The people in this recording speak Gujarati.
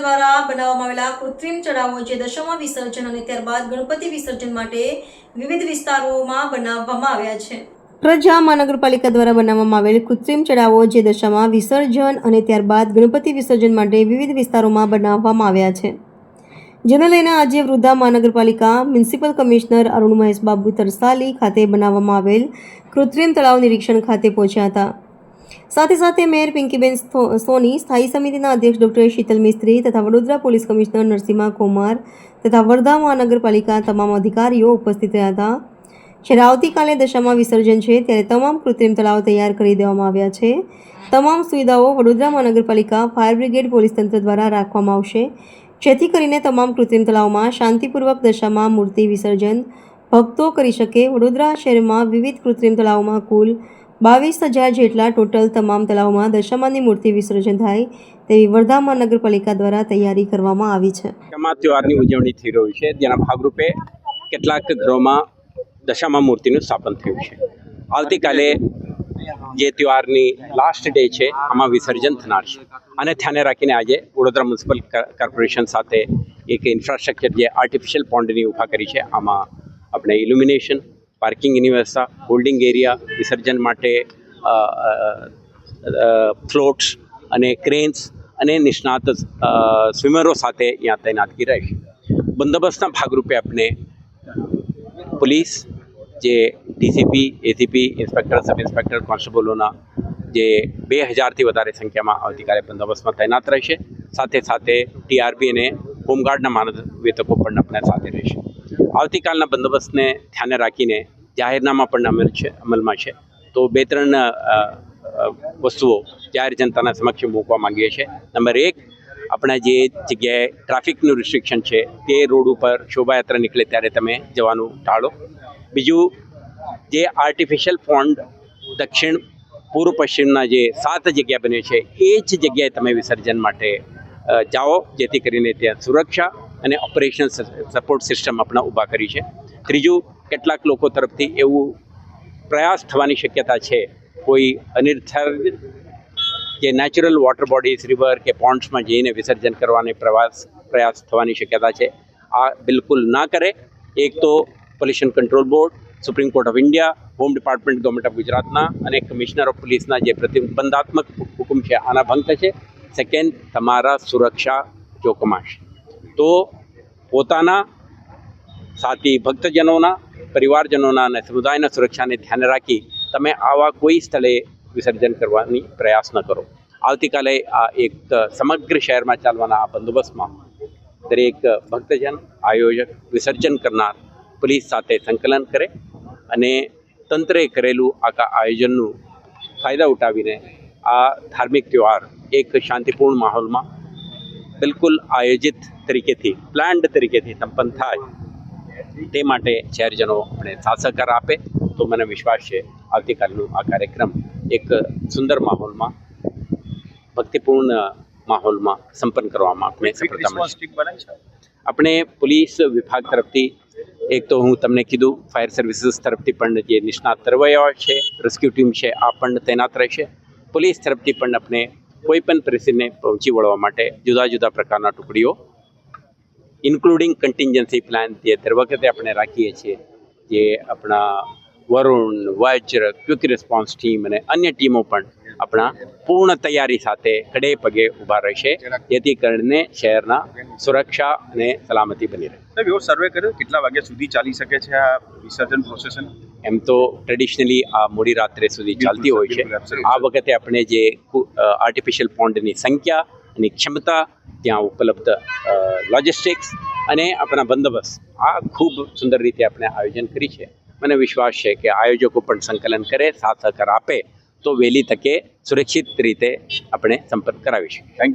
દ્વારા બનાવવામાં આવેલા કૃત્રિમ ચડાવો જે દશામાં વિસર્જન અને ત્યારબાદ ગણપતિ વિસર્જન માટે વિવિધ વિસ્તારોમાં બનાવવામાં આવ્યા છે. પ્રજા મહાનગરપાલિકા દ્વારા બનાવવામાં આવેલ કૃત્રિમ ચડાવો જે દશામાં વિસર્જન અને ત્યારબાદ ગણપતિ વિસર્જન માટે વિવિધ વિસ્તારોમાં બનાવવામાં આવ્યા છે. જેને લઈને આજે વૃદ્ધા મહાનગરપાલિકા મ્યુનિસિપલ કમિશનર અરુણ મહેશ બાબુ તરસાલી ખાતે બનાવવામાં આવેલ કૃત્રિમ તળાવ નિરીક્ષણ ખાતે પહોંચ્યા હતા. સાથે સાથે મેયર પિંકીબેન સોની, સ્થાયી સમિતિના અધ્યક્ષ ડોક્ટર શીતલ મિસ્ત્રી તથા વડોદરા પોલીસ કમિશનર નરસિંહા કુમાર તથા વર્ધા મહાનગરપાલિકા તમામ અધિકારીઓ ઉપસ્થિત રહ્યા હતા. જ્યારે આવતીકાલે દશામાં વિસર્જન છે, ત્યારે તમામ કૃત્રિમ તળાવ તૈયાર કરી દેવામાં આવ્યા છે. તમામ સુવિધાઓ વડોદરા મહાનગરપાલિકા ફાયર બ્રિગેડ પોલીસ તંત્ર દ્વારા રાખવામાં આવશે. જેથી કરીને તમામ કૃત્રિમ તળાવમાં શાંતિપૂર્વક દશામાં મૂર્તિ વિસર્જન ભક્તો કરી શકે. વડોદરા શહેરમાં વિવિધ કૃત્રિમ તળાવમાં કુલ બાવીસ હજાર જેટલા ટોટલ તમામ તળાવમાં દશામાની મૂર્તિ વિસર્જન થાય તેવી વર્ધા મહાનગરપાલિકા દ્વારા તૈયારી કરવામાં આવી છે. દશામા તહેવારની ઉજવણી થઈ રહી છે. જેના ભાગરૂપે કેટલાક ઘરોમાં દશામા મૂર્તિનું સ્થાપન થયું છે. આવતીકાલે જે તહેવારની લાસ્ટ ડે છે, આમાં વિસર્જન થનાર છે. અને ધ્યાને રાખીને આજે વડોદરા મ્યુનિસિપલ કોર્પોરેશન સાથે એક ઇન્ફ્રાસ્ટ્રક્ચર જે આર્ટિફિશિયલ પોન્ડની ઊભા કરી છે, આમાં આપણે ઇલ્યુમિનેશન પાર્કિંગની વ્યવસ્થા હોલ્ડિંગ એરિયા, વિસર્જન માટે ફ્લોટ્સ અને ક્રેન્સ અને નિષ્ણાત સ્વિમરો સાથે અહીંયા તૈનાતગી રહેશે બંદોબસ્તના ભાગરૂપે આપણે પોલીસ, જે DCP, ACP, inspector, sub inspector, કોન્સ્ટેબલોના જે બે હજારથી વધારે સંખ્યામાં આવતીકાલે બંદોબસ્તમાં તૈનાત રહેશે. સાથે સાથે ટીઆરબી અને હોમગાર્ડના માનવેતકો પણ આપણા સાથે રહેશે. આવતીકાલના બંદોબસ્તને ધ્યાને રાખીને જાહેરનામા પણ અમલ છે, અમલમાં છે. તો બે ત્રણ વસ્તુઓ જાહેર જનતાના સમક્ષ મૂકવા માંગીએ છીએ. નંબર એક, આપણા જે જગ્યાએ ટ્રાફિકનું રિસ્ટ્રિક્શન છે, તે રોડ ઉપર શોભાયાત્રા નીકળે ત્યારે તમે જવાનું ટાળો. બીજું, જે આર્ટિફિશિયલ ફોન્ડ દક્ષિણ, પૂર્વ પશ્ચિમના જે સાત જગ્યા બને છે, એ જ જગ્યાએ તમે વિસર્જન માટે જાઓ. જેથી કરીને ત્યાં સુરક્ષા અને ઓપરેશન સપોર્ટ સિસ્ટમ આપણે ઊભા કરી છે. ત્રીજું, કેટલાક લોકો તરફથી એવું પ્રયાસ થવાની શક્યતા છે, કોઈ અનિર્ધારિત જે નેચરલ વોટર બોડીઝ રિવર કે પોન્ડ્સમાં જઈને વિસર્જન કરવાની પ્રવાસ, પ્રયાસ થવાની શક્યતા છે. આ બિલકુલ ના કરે. એક તો pollution control board supreme court of India home department government of ગુજરાતના અને કમિશનર ઓફ પોલીસના જે પ્રતિબંધાત્મક હુકમ છે, આના ભંગ થશે. સેકન્ડ તમારા સુરક્ષા જોખમાશે. તો પોતાના સાથી ભક્તજનોના, પરિવારજનોના અને સમુદાયના સુરક્ષાને ધ્યાને રાખી તમે આવા કોઈ સ્થળે વિસર્જન કરવાની પ્રયાસ ન કરો. આવતીકાલે આ એક સમગ્ર શહેરમાં ચાલવાના આ બંદોબસ્તમાં દરેક ભક્તજન, આયોજક વિસર્જન કરનાર પોલીસ સાથે સંકલન કરે અને તંત્રે કરેલું આખા આયોજનનું ફાયદા ઉઠાવીને આ ધાર્મિક તહેવાર એક શાંતિપૂર્ણ માહોલમાં બિલકુલ આયોજિત તરીકેથી પ્લાન્ડ તરીકેથી સંપન્ન થાય. તે માટે શહેરજનો આપણે સાથ સહકાર આપે. તો મને વિશ્વાસ છે આવતીકાલનું આ કાર્યક્રમ એક સુંદર માહોલમાં ભક્તિપૂર્ણ માહોલમાં સંપન્ન કરવામાં આપણે સફળતા મળશે. આપણે પોલીસ વિભાગ તરફથી એક તો હું તમને કીધું ફાયર સર્વિસીસ તરફથી પણ જે નિષ્ણાત તરવૈયા છે રેસ્ક્યુ ટીમ છે આ પણ તૈનાત રહેશે. પોલીસ તરફથી પણ આપણે કોઈ પણ પરિસ્થિતિને પહોંચી વળવા માટે જુદા જુદા પ્રકારના ટુકડીઓ ઇન્ક્લુડિંગ કન્ટિન્જન્સી પ્લાન જે દર વખતે આપણે રાખીએ છીએ, જે આપણા Varun, Vajra quick response team અને અન્ય ટીમો પણ આપણા પૂર્ણ તૈયારી સાથે ખડે પગે ઊભા રહેશે, જેથી કરીને શહેરના સુરક્ષા અને સલામતી બની રહે. સર્વે કર્યો કેટલા વાગ્યા સુધી ચાલી શકે છે આ વિસર્જન પ્રોસેશન એમ તો ટ્રેડિશનલી આ મોડી રાત્રે સુધી ચાલતી હોય છે. આ વખતે આપણે જે આર્ટિફિશિયલ પોન્ડની સંખ્યા અને ક્ષમતા ત્યાં ઉપલબ્ધ લોજિસ્ટિક્સ અને આપણા બંદોબસ્ત. આ ખૂબ સુંદર રીતે આપણે આયોજન કરી છે. મને વિશ્વાસ છે કે આયોજકો પણ સંકલન કરે સાથ સહકાર આપે તો વહેલી તકે સુરક્ષિત રીતે આપણે સંપર્ક કરાવીશું થેન્ક યુ